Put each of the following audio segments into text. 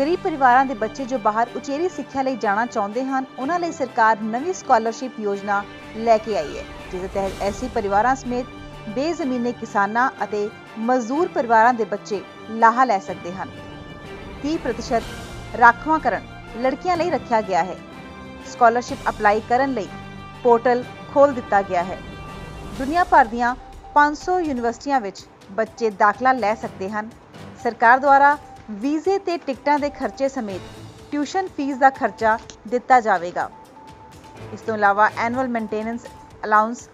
ਗਰੀਬ ਪਰਿਵਾਰਾਂ ਦੇ ਬੱਚੇ ਜੋ ਬਾਹਰ ਉਚੇਰੀ ਸਿੱਖਿਆ ਲਈ ਜਾਣਾ ਚਾਹੁੰਦੇ ਹਨ, ਉਹਨਾਂ ਲਈ ਸਰਕਾਰ ਨਵੀਂ ਸਕਾਲਰਸ਼ਿਪ ਯੋਜਨਾ ਲੈ ਕੇ ਆਈ ਹੈ, ਜਿਸ ਦੇ ਤਹਿਤ ਐਸੀ ਪਰਿਵਾਰਾਂ ਸਮੇਤ ਬੇਜ਼ਮੀਨੇ ਕਿਸਾਨਾਂ ਅਤੇ ਮਜ਼ਦੂਰ ਪਰਿਵਾਰਾਂ ਦੇ ਬੱਚੇ ਲਾਹਾ ਲੈ ਸਕਦੇ ਹਨ। 30% ਰਾਖਵਾਂਕਰਨ ਲੜਕੀਆਂ ਲਈ ਰੱਖਿਆ ਗਿਆ ਹੈ। ਸਕਾਲਰਸ਼ਿਪ ਅਪਲਾਈ ਕਰਨ ਲਈ ਪੋਰਟਲ ਖੋਲ ਦਿੱਤਾ ਗਿਆ ਹੈ। ਦੁਨੀਆ ਭਰ ਦੀਆਂ 500 ਯੂਨੀਵਰਸਿਟੀਆਂ ਵਿੱਚ ਬੱਚੇ ਦਾਖਲਾ ਲੈ ਸਕਦੇ ਹਨ। ਸਰਕਾਰ ਦੁਆਰਾ ਵੀਜ਼ੇ ਤੇ ਟਿਕਟਾਂ ਦੇ ਖਰਚੇ ਸਮੇਤ ਟਿਊਸ਼ਨ ਫੀਸ ਦਾ ਖਰਚਾ ਦਿੱਤਾ ਜਾਵੇਗਾ। ਇਸ ਤੋਂ ਇਲਾਵਾ ਐਨੂਅਲ ਮੇਨਟੇਨੈਂਸ ਅਲਾਉਂਸ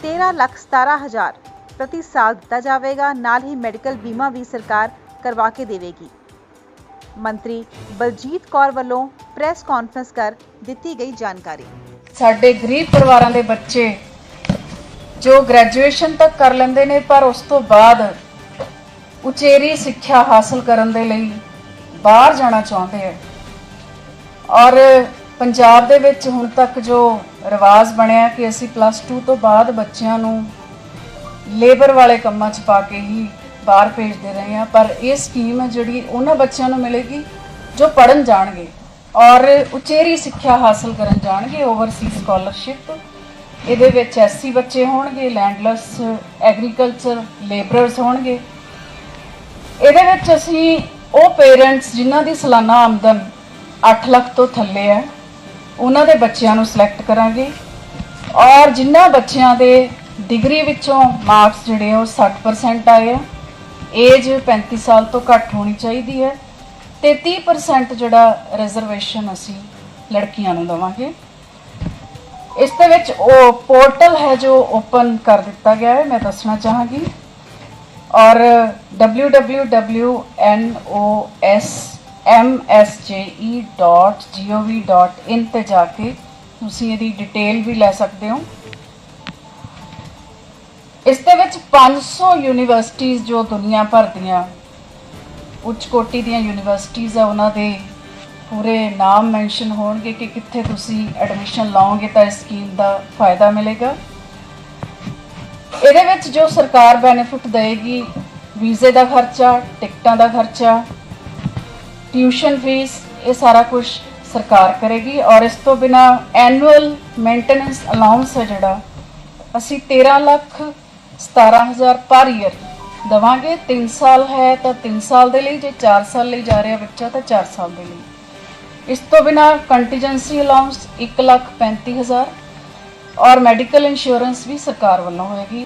13 ਲੱਖ 17 ਹਜ਼ਾਰ ਪ੍ਰਤੀ ਸਾਲ ਦਿੱਤਾ ਜਾਵੇਗਾ। ਨਾਲ ਹੀ ਮੈਡੀਕਲ ਬੀਮਾ ਵੀ ਸਰਕਾਰ ਕਰਵਾ ਕੇ ਦੇਵੇਗੀ। ਮੰਤਰੀ ਬਲਜੀਤ ਕੌਰ ਵੱਲੋਂ ਪ੍ਰੈਸ ਕਾਨਫਰੰਸ ਕਰ ਦਿੱਤੀ ਗਈ ਜਾਣਕਾਰੀ। ਸਾਡੇ ਗਰੀਬ ਪਰਿਵਾਰਾਂ ਦੇ ਬੱਚੇ ਜੋ ਗ੍ਰੈਜੂਏਸ਼ਨ ਤੱਕ ਕਰ ਲੈਂਦੇ ਨੇ, ਪਰ ਉਸ ਤੋਂ ਬਾਅਦ ਉਚੇਰੀ ਸਿੱਖਿਆ ਹਾਸਲ ਕਰਨ ਦੇ ਲਈ ਬਾਹਰ ਜਾਣਾ ਚਾਹੁੰਦੇ ਹੈ ਔਰ ਪੰਜਾਬ ਦੇ ਵਿੱਚ ਹੁਣ ਤੱਕ ਜੋ ਰਿਵਾਜ ਬਣਿਆ ਕਿ ਅਸੀਂ ਪਲੱਸ 2 ਤੋਂ ਬਾਅਦ ਬੱਚਿਆਂ ਨੂੰ ਲੇਬਰ ਵਾਲੇ ਕੰਮਾਂ 'ਚ ਪਾ ਕੇ ਹੀ ਬਾਹਰ ਭੇਜਦੇ ਰਹੇ ਹਾਂ। ਪਰ ਇਹ ਸਕੀਮ ਹੈ ਜਿਹੜੀ ਉਹਨਾਂ ਬੱਚਿਆਂ ਨੂੰ ਮਿਲੇਗੀ ਜੋ ਪੜਨ ਜਾਣਗੇ ਔਰ ਉਚੇਰੀ ਸਿੱਖਿਆ ਹਾਸਲ ਕਰਨ ਜਾਣਗੇ ਓਵਰਸੀਜ਼ ਸਕਾਲਰਸ਼ਿਪ ਇਹਦੇ ਵਿੱਚ ਐਸਸੀ ਬੱਚੇ ਹੋਣਗੇ ਲੈਂਡਲੈਸ ਐਗਰੀਕਲਚਰ ਲੇਬਰਰਸ ਹੋਣਗੇ। ਇਹਦੇ ਵਿੱਚ ਅਸੀਂ ਉਹ ਪੇਰੈਂਟਸ ਜਿਨ੍ਹਾਂ ਦੀ ਸਾਲਾਨਾ ਆਮਦਨ 8 ਲੱਖ ਤੋਂ ਥੱਲੇ ਹੈ, ਉਹਨਾਂ ਦੇ ਬੱਚਿਆਂ ਨੂੰ ਸਿਲੈਕਟ ਕਰਾਂਗੇ। ਔਰ ਜਿਨ੍ਹਾਂ ਬੱਚਿਆਂ ਦੇ ਡਿਗਰੀ ਵਿੱਚੋਂ ਮਾਰਕਸ ਜਿਹੜੇ ਆ ਉਹ 60% ਆਏ ਆ। ਏਜ 35 ਸਾਲ ਤੋਂ ਘੱਟ ਹੋਣੀ ਚਾਹੀਦੀ ਹੈ ਤੇ 30% ਜਿਹੜਾ ਰਿਜ਼ਰਵੇਸ਼ਨ ਅਸੀਂ ਲੜਕੀਆਂ ਨੂੰ ਦਵਾਂਗੇ। ਇਸ ਦੇ ਵਿੱਚ ਉਹ ਪੋਰਟਲ ਹੈ ਜੋ ਓਪਨ ਕਰ ਦਿੱਤਾ ਗਿਆ ਹੈ, ਮੈਂ ਦੱਸਣਾ ਚਾਹਾਂਗੀ। ਔਰ www.nosmsje.gov.in ਤੇ ਜਾ ਕੇ ਤੁਸੀਂ ਇਹਦੀ ਡਿਟੇਲ ਵੀ ਲੈ ਸਕਦੇ ਹੋ। ਇਸ ਦੇ ਵਿੱਚ 500 ਯੂਨੀਵਰਸਿਟੀਆਂ ਜੋ ਦੁਨੀਆ ਭਰ ਦੀਆਂ ਉੱਚ ਕੋਟੀ ਦੀਆਂ ਯੂਨੀਵਰਸਿਟੀਆਂ ਆ, ਉਹਨਾਂ ਦੇ ਪੂਰੇ ਨਾਮ ਮੈਂਸ਼ਨ ਹੋਣਗੇ ਕਿ ਕਿੱਥੇ ਤੁਸੀਂ ਐਡਮਿਸ਼ਨ ਲਾਓਗੇ ਤਾਂ ਇਸ ਸਕੀਮ ਦਾ ਫਾਇਦਾ ਮਿਲੇਗਾ। ਇਹਦੇ ਵਿੱਚ ਜੋ ਸਰਕਾਰ ਬੈਨੀਫਿਟ ਦੇਗੀ ਵੀਜ਼ੇ ਦਾ ਖਰਚਾ, ਟਿਕਟਾਂ ਦਾ ਖਰਚਾ ਟਿਊਸ਼ਨ ਫੀਸ ਇਹ ਸਾਰਾ ਕੁਝ ਸਰਕਾਰ ਕਰੇਗੀ ਔਰ ਇਸ ਤੋਂ ਬਿਨਾ ਐਨੂਅਲ ਮੇਨਟੇਨੈਂਸ ਅਲਾਉਂਸ ਹੈ ਜਿਹੜਾ, ਅਸੀਂ 13 ਲੱਖ 17000 ਪਰ ਈਅਰ ਦਵਾਂਗੇ। 3 ਸਾਲ ਹੈ ਤਾਂ 3 ਸਾਲ ਦੇ ਲਈ, ਜੇ 4 ਸਾਲ ਲਈ ਜਾ ਰਿਹਾ ਬੱਚਾ ਤਾਂ 4 ਸਾਲ ਦੇ ਲਈ। ਇਸ ਤੋਂ ਬਿਨਾ ਕੰਟੀਜੈਂਸੀ ਅਲਾਉਂਸ 1 ਲੱਖ 35000 ਔਰ ਮੈਡੀਕਲ ਇੰਸ਼ੋਰੈਂਸ ਵੀ ਸਰਕਾਰ ਵੱਲੋਂ ਹੋਏਗੀ